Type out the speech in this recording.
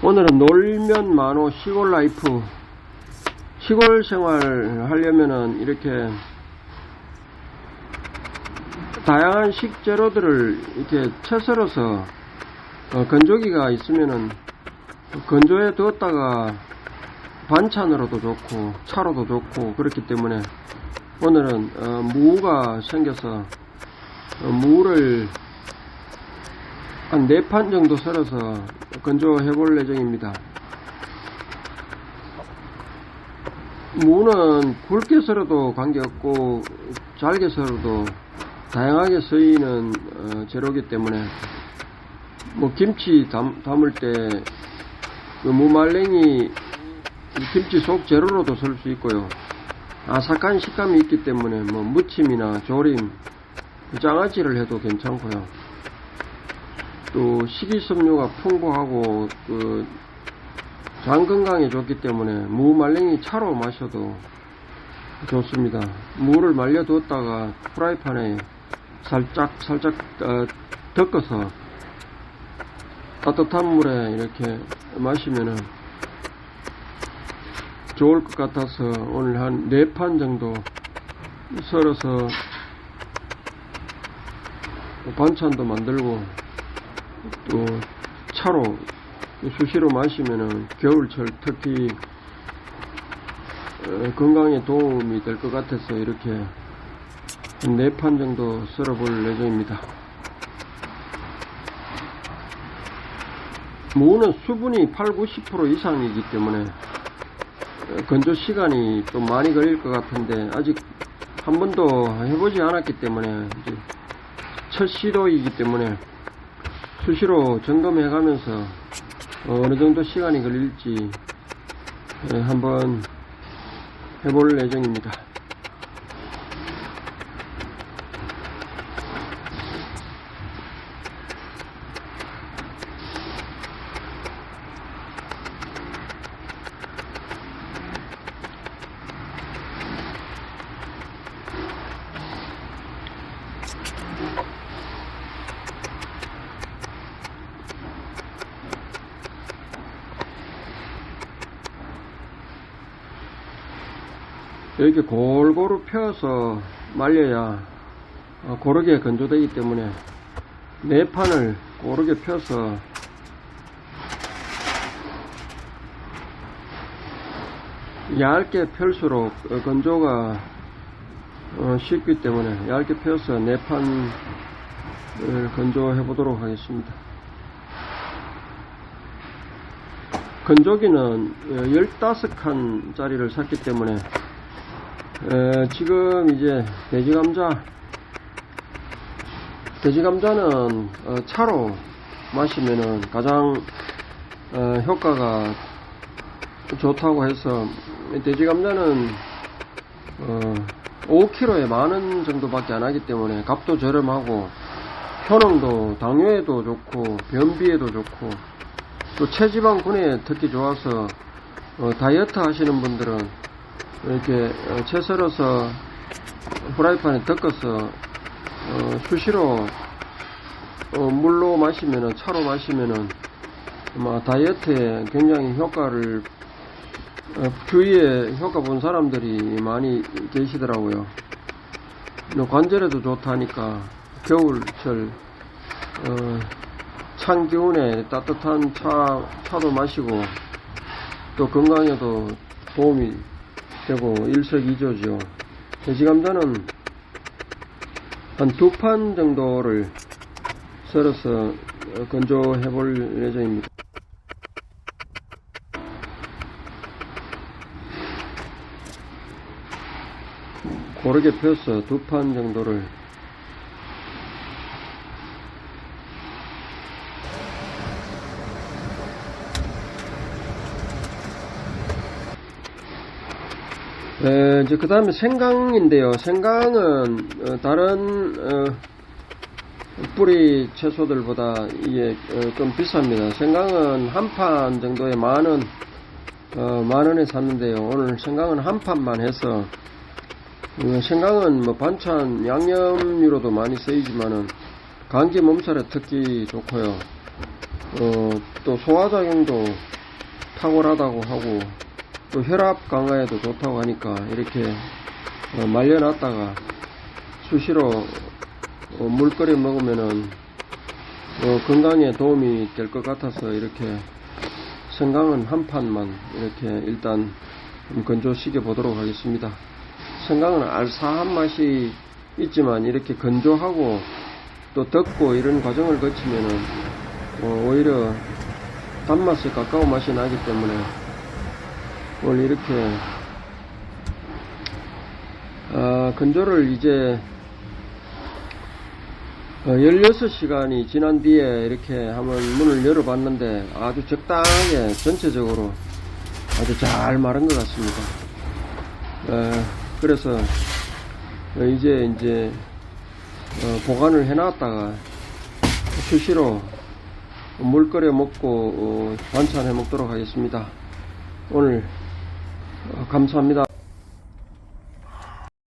오늘은 놀면 만호 시골 라이프. 시골 생활 하려면은 이렇게 다양한 식재료들을 이렇게 채 썰어서 어, 건조기가 있으면은 건조해 두었다가 반찬으로도 좋고 차로도 좋고 그렇기 때문에 오늘은 어, 무가 생겨서 어, 무를 한 네 판 정도 썰어서 건조해 볼 예정입니다. 무는 굵게 썰어도 관계없고 잘게 썰어도 다양하게 쓰이는 어, 재료이기 때문에 뭐 김치 담, 담을 때 그 무말랭이 김치 속 재료로도 쓸 수 있고요. 아삭한 식감이 있기 때문에 뭐 무침이나 조림, 장아찌를 해도 괜찮고요. 또 식이섬유가 풍부하고 그 장 건강에 좋기 때문에 무 말랭이 차로 마셔도 좋습니다. 무를 말려 두었다가 프라이팬에 살짝 살짝 어, 덮어서 따뜻한 물에 이렇게 마시면은 좋을 것 같아서 오늘 한네판 정도 썰어서 반찬도 만들고 또 차로 수시로 마시면은 겨울철 특히 어, 건강에 도움이 될 것 같아서 이렇게 네 판 정도 썰어 볼 예정입니다. 무는 수분이 8, 90% 이상이기 때문에 어, 건조 시간이 좀 많이 걸릴 것 같은데 아직 한 번도 해보지 않았기 때문에 첫 시도이기 때문에 수시로 점검해 가면서 어느 정도 시간이 걸릴지 예, 한번 해볼 예정입니다. 이렇게 골고루 펴서 말려야 어, 고르게 건조되기 때문에 네 판을 고르게 펴서 얇게 펼수록 어, 건조가 어, 쉽기 때문에 얇게 펴서 네 판을 건조해 보도록 하겠습니다. 건조기는 15칸 짜리를 샀기 때문에 에, 지금 이제 돼지 감자. 돼지 감자는 어, 차로 마시면은 가장 어, 효과가 좋다고 해서 돼지 감자는 어, 5kg에 만 원 정도밖에 안 하기 때문에 값도 저렴하고 효능도 당뇨에도 좋고 변비에도 좋고 또 체지방군에 특히 좋아서 어, 다이어트 하시는 분들은 이렇게 어, 채 썰어서 프라이팬에 덮어서 어, 수시로 어, 물로 마시면은 차로 마시면은 아마 다이어트에 굉장히 효과를 어, 주위에 효과 본 사람들이 많이 계시더라고요. 또 관절에도 좋다니까 겨울철 어, 찬 기운에 따뜻한 차 차도 마시고 또 건강에도 도움이 되고 일석이조죠. 돼지 감자는 한 두 판 정도를 썰어서 건조해 볼 예정입니다. 고르게 펴서 두 판 정도를 에, 이제 그 다음에 생강인데요. 생강은 어, 다른 어, 뿌리 채소들보다 이게 어, 좀 비쌉니다. 생강은 한 판 정도에 만 원, 어, 만 원에 샀는데요. 오늘 생강은 한 판만 해서 어, 생강은 뭐 반찬 양념류로도 많이 쓰이지만은 감기 몸살에 특히 좋고요. 어, 또 소화작용도 탁월하다고 하고 또 혈압 강화에도 좋다고 하니까 이렇게 어, 말려놨다가 수시로 어, 물 끓여 먹으면은 어, 건강에 도움이 될 것 같아서 이렇게 생강은 한 판만 이렇게 일단 좀 건조시켜 보도록 하겠습니다. 생강은 알싸한 맛이 있지만 이렇게 건조하고 또 덮고 이런 과정을 거치면은 어, 오히려 단맛에 가까운 맛이 나기 때문에 오늘 이렇게 아, 건조를 이제 어, 16시간이 지난 뒤에 이렇게 한번 문을 열어봤는데 아주 적당하게 전체적으로 아주 잘 마른 것 같습니다. 어, 그래서 어, 이제 이제 어, 보관을 해놨다가 수시로 물 끓여 먹고 어, 반찬해 먹도록 하겠습니다. 오늘 어, 감사합니다.